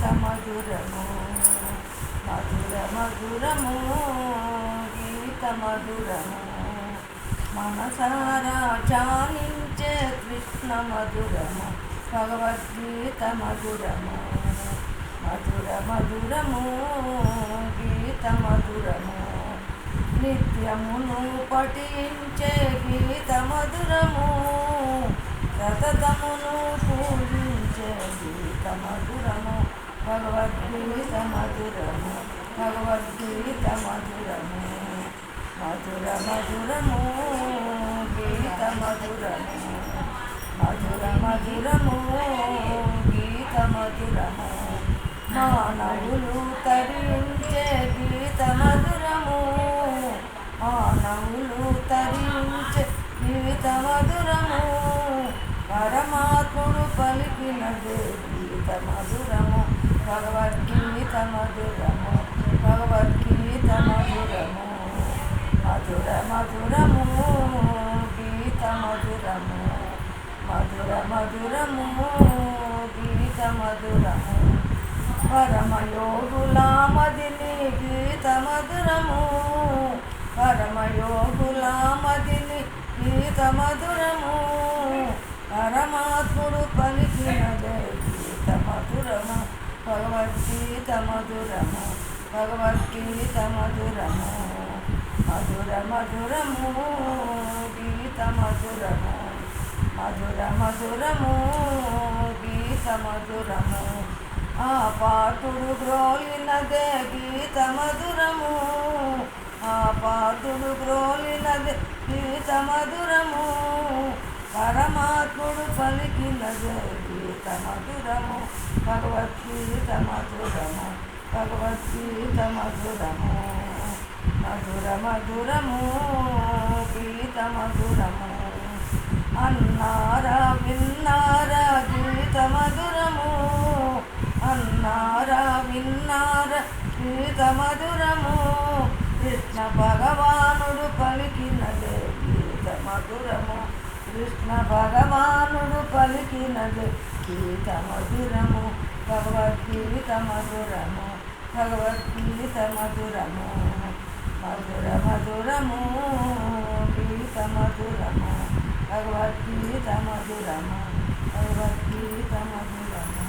గీత మధురము మధుర మధురము గీత మధురము మనసారా చాలించే కృష్ణ మధురము భగవద్గీత మధురము మధుర మధురము గీత మధురము నిత్యమును పఠించే గీత మధురము సతతమును పూజించే గీత మధురము భగవద్గీత మధురము భగవద్గీత మధురము మధుర మధురము గీత మధురము మధుర మధురము గీత మధురము మానవులు తరించే గీత మధురము మానవులు తరించే గీత మధురము పరమాత్ముడు పలికినదే గీత మధురము భగవద్గీత మధురము భగవద్గీత మధురము మధుర మధురము గీత మధురము మధుర మధురము గీత మధురము పరమయోగులామదిని గీత మధురము పరమయోగులామదిని గీత మధురము పరమాత్ముడు పలికినదే గీత మధురము. భగవద్గీత మధురము భగవద్గీత మధురము మధుర మధురము గీత మధురము మధుర మధురము గీత మధురము ఆ పాతుడు గ్రోలినదే గీత మధురము ఆ పాతుడు గ్రోలినదే గీత మధురము పరమాత్ముడు పలికిన గీత మధురము భగవద్గీత మధురము భగవద్గీత మధురము మధుర మధురము గీత మధురము అన్నారా విన్నారా గీత మధురము అన్నారా విన్నారా గీత మధురము కృష్ణ భగవానుడు పలికినదే గీత మధురము కృష్ణ భగవానుడు పలికినది. గీత మధురము భగవద్గీత మధురము భగవద్గీత మధురము మధుర మధురము గీత మధురము భగవద్గీత మధురము భగవద్గీత మధురము.